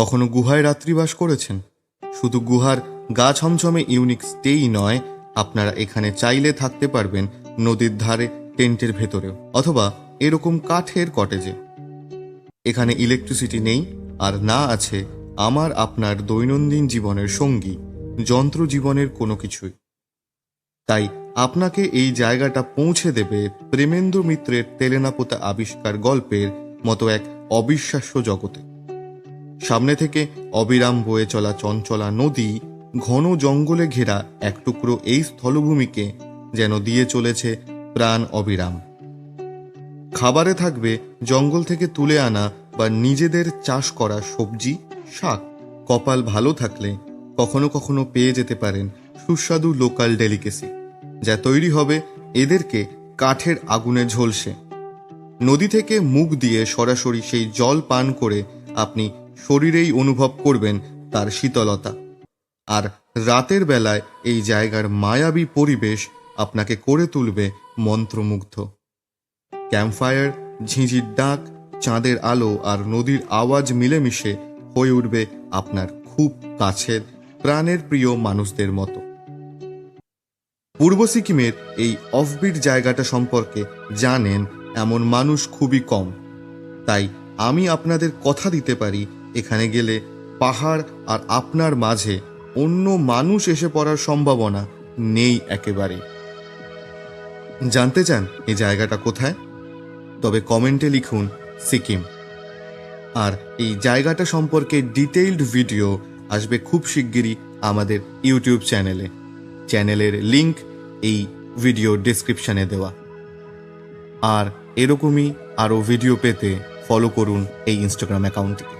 কখনো গুহায় রাত্রিবাস করেছেন? শুধু গুহার গা ছমছমে ইউনিক স্টেই নয়, আপনারা এখানে চাইলে থাকতে পারবেন নদীর ধারে, টেন্টের ভেতরেও, অথবা এরকম কাঠের কটেজে। এখানে ইলেকট্রিসিটি নেই, আর না আছে আমার আপনার দৈনন্দিন জীবনের সঙ্গী, যন্ত্র জীবনের কোনো কিছুই। তাই আপনাকে এই জায়গাটা পৌঁছে দেবে প্রেমেন্দ্র মিত্রের তেলেনাপোতা আবিষ্কার গল্পের মতো এক অবিশ্বাস্য জগতে। সামনে থেকে অবিরাম বয়ে চলা চঞ্চলা নদী ঘন জঙ্গলে ঘেরা এক টুকরো এই স্থলভূমিকে যেন দিয়ে চলেছে প্রাণ অবিরাম। খাবারে থাকবে জঙ্গল থেকে তুলে আনা বা নিজেদের চাষ করা সবজি, শাক। কপাল ভালো থাকলে কখনো কখনো পেয়ে যেতে পারেন সুস্বাদু লোকাল ডেলিকেসি, যা তৈরি হবে এদেরকে কাঠের আগুনে ঝলসে। নদী থেকে মুখ দিয়ে সরাসরি সেই জল পান করে আপনি শরীরেই অনুভব করবেন তার শীতলতা। আর রাতের বেলায় এই জায়গার মায়াবী পরিবেশ আপনাকে করে তুলবে মন্ত্রমুগ্ধ। ক্যাম্পফায়ার, ঝিঁঝির ডাক, চাঁদের আলো আর নদীর আওয়াজ মিলেমিশে হয়ে উঠবে আপনার খুব কাছের, প্রাণের প্রিয় মানুষদের মতো। পূর্ব সিকিমের এই অফবিট জায়গাটা সম্পর্কে জানেন এমন মানুষ খুবই কম। তাই আমি আপনাদের কথা দিতে পারি এখানে গেলে পাহাড় আর আপনার মাঝে অন্য মানুষ এসে পড়ার সম্ভাবনা নেই একেবারে। জানতে চান এই জায়গাটা কোথায়? তবে কমেন্টে লিখুন সিকিম। আর এই জায়গাটা সম্পর্কে ডিটেইলড ভিডিও আসবে খুব শিগগিরই আমাদের ইউটিউব চ্যানেলে। চ্যানেলের লিংক এই ভিডিও ডিসক্রিপশনে দেওয়া। আর এরকমই আরও ভিডিও পেতে ফলো করুন এই ইনস্টাগ্রাম অ্যাকাউন্টটিকে।